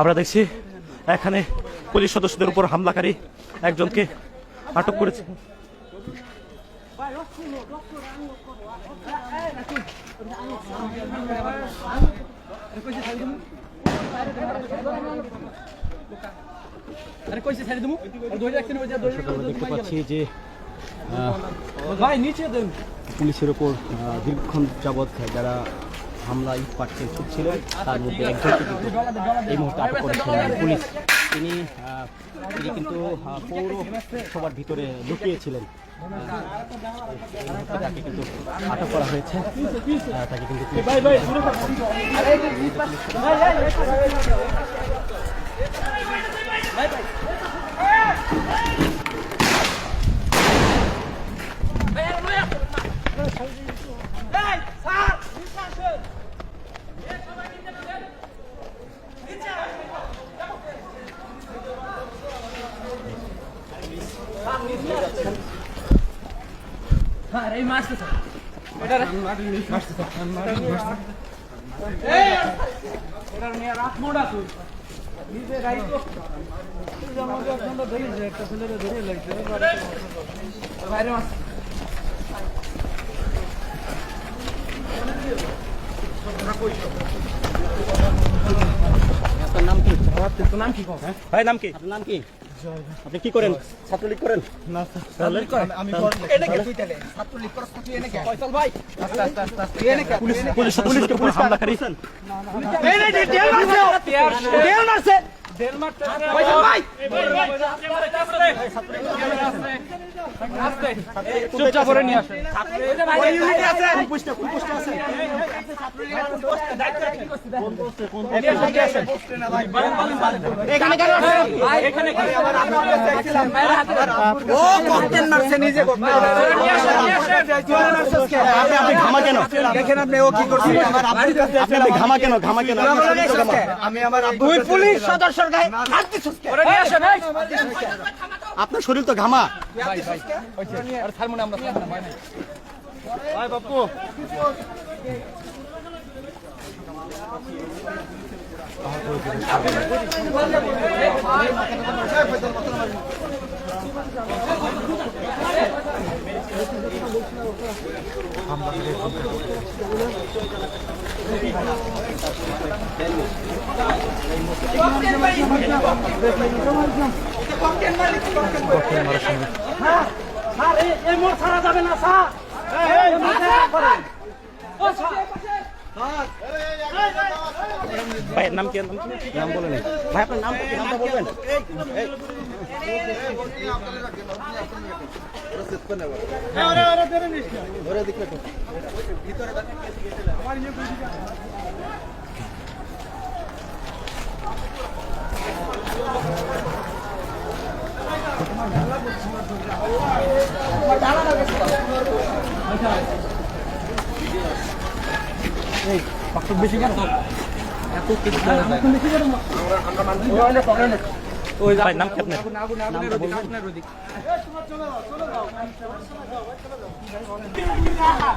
আমরা দেখছি এখানে পুলিশ সদস্যদের উপর হামলাকারী একজনকে আটক করেছে। দেখতে পাচ্ছি যে পুলিশের ওপর দীর্ঘক্ষণ যাবৎ যারা হামলা ইট পাটকে ছুটছিলেন তার মধ্যে একজনকে কিন্তু এই মুহূর্তে আটক করেছিলেন পুলিশ তিনি তিনি কিন্তু আহ, পৌরসভার ভিতরে লুকিয়েছিলেন তাকে কিন্তু আটক করা হয়েছে তাকে কিন্তু পুলিশ- হ্যাঁ এই মাছটা স্যার এটা রে মাছটা স্যার এই এটা তুই তুই তো ধরে যে একটা ছেলে ধরে লাগছে বাইরে মাছ আপনার নাম কি? তোর নাম কি কম ভাই নাম কি কি আপনি কি? করেন ছাত্রলীগ করেন ফয়সাল ভাই। আস্তে আস্তে আস্তে আস্তে এনে কে? পুলিশ পুলিশ করেছেন উপর হামলাকারী। এই রে তেল মারছে। তেল মারছে। তেল মারছে। ফয়সাল ভাই। আস্তে চুপচাপ করে নিয়ে আসেন ওই ইউনিটে এখানে কেন এখানে ও ককটেল মারছে নিজে আপনি আপনি ঘামা কেন দেখেন আপনি ও কি করছে আপনি আপনি ঘামা কেন ঘামা। আমি আমার দুই পুলিশ সদস্যর গায়ে হাত আপনার শরীর তো ঘামা। ভাই ভাই আর থার্মোনে ছাড়া যাবে না বাপু ভাইয়ের নাম কি নাম? নাম বলেন ভাই আপনার নাম কি নামটা বলবেন ভাই নাম কি আপনার? কা-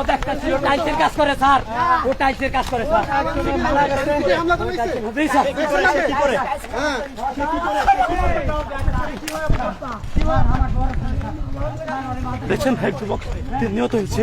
ওটা একটা ছিল টাইলসের কাজ করে স্যার। ও টাইলসের কাজ করে স্যার। জি, স্যার। কি করে দেখছেন এক যুবক তিনি নিহত হয়েছে।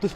this